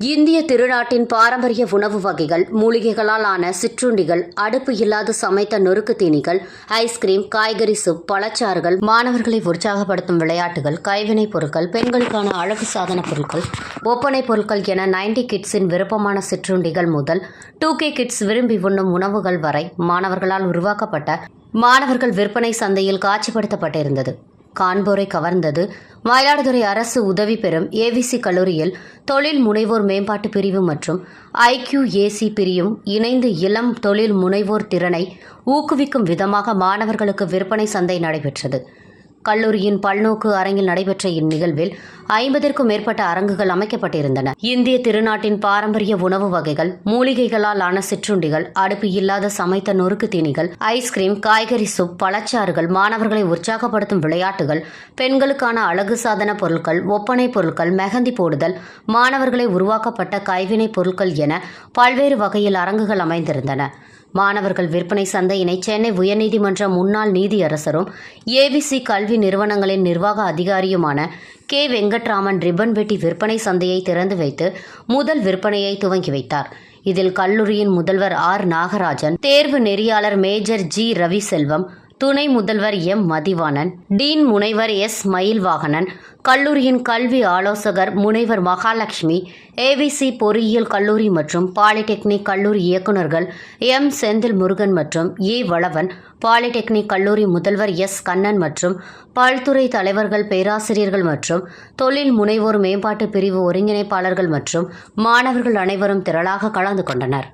இந்திய திருநாட்டின் பாரம்பரிய உணவு வகைகள் மூலிகைகளால் ஆன சிற்றுண்டிகள் அடுப்பு இல்லாது சமைத்த நொறுக்கு தீனிகள் ஐஸ்கிரீம் காய்கறி சூப் பழச்சாறுகள் மாணவர்களை உற்சாகப்படுத்தும் விளையாட்டுகள் கைவினைப் பொருட்கள் பெண்களுக்கான அழகு சாதன பொருட்கள் ஒப்பனைப் பொருட்கள் என 90 கிட்ஸின் விருப்பமான சிற்றுண்டிகள் முதல் டூ கே கிட்ஸ் விரும்பி உண்ணும் உணவுகள் வரை மாணவர்களால் உருவாக்கப்பட்ட மாணவர்கள் விற்பனை சந்தையில் காட்சிப்படுத்தப்பட்டிருந்தது. காண்போரை கவர்ந்தது. மயிலாடுதுறை அரசு உதவி பெறும் ஏவிசி கல்லூரியில் தொழில் முனைவோர் மேம்பாட்டு பிரிவு மற்றும் ஐக்யூஏசி பிரிவும் இணைந்து இளம் தொழில் முனைவோர் திறனை ஊக்குவிக்கும் விதமாக மாணவர்களுக்கு விற்பனை சந்தை நடைபெற்றது. கல்லூரியின் பல்நோக்கு அரங்கில் நடைபெற்ற இந்நிகழ்வில் ஐம்பதிற்கும் மேற்பட்ட அரங்குகள் அமைக்கப்பட்டிருந்தன. இந்திய திருநாட்டின் பாரம்பரிய உணவு வகைகள் மூலிகைகளால் ஆன சிற்றுண்டிகள் அடுப்பு இல்லாத சமைத்த நொறுக்கு தீனிகள் ஐஸ்கிரீம் காய்கறி சூப் பழச்சாறுகள் மாணவர்களை உற்சாகப்படுத்தும் விளையாட்டுகள் பெண்களுக்கான அழகு சாதன பொருட்கள் ஒப்பனை பொருட்கள் மெஹந்தி போடுதல் மாணவர்களை உருவாக்கப்பட்ட கைவினைப் பொருட்கள் என பல்வேறு வகையில் அரங்குகள் அமைந்திருந்தன. மாணவர்கள் விற்பனை சந்தையினை சென்னை உயர்நீதிமன்ற முன்னாள் நீதியரசரும் ஏபிசி கல்வி நிறுவனங்களின் நிர்வாக அதிகாரியுமான கே. வெங்கட்ராமன் ரிப்பன் வெட்டி விற்பனை சந்தையை திறந்து வைத்து முதல் விற்பனையை துவங்கி வைத்தார். இதில் கல்லூரியின் முதல்வர் ஆர் நாகராஜன் தேர்வு நெறியாளர் மேஜர் ஜி ரவிசெல்வம் துணை முதல்வர் எம். மதிவாணன் டீன் முனைவர் எஸ். மயில்வாகனன் கல்லூரியின் கல்வி ஆலோசகர் முனைவர் மகாலட்சுமி ஏவிசி பொறியியல் கல்லூரி மற்றும் பாலிடெக்னிக் கல்லூரி இயக்குநர்கள் எம். செந்தில் முருகன் மற்றும் ஏ வளவன் பாலிடெக்னிக் கல்லூரி முதல்வர் எஸ். கண்ணன் மற்றும் பல்துறை தலைவர்கள் பேராசிரியர்கள் மற்றும் தொழில் முனைவோர் மேம்பாட்டு பிரிவு ஒருங்கிணைப்பாளர்கள் மற்றும் மாணவர்கள் அனைவரும் திரளாக கலந்து கொண்டனர்.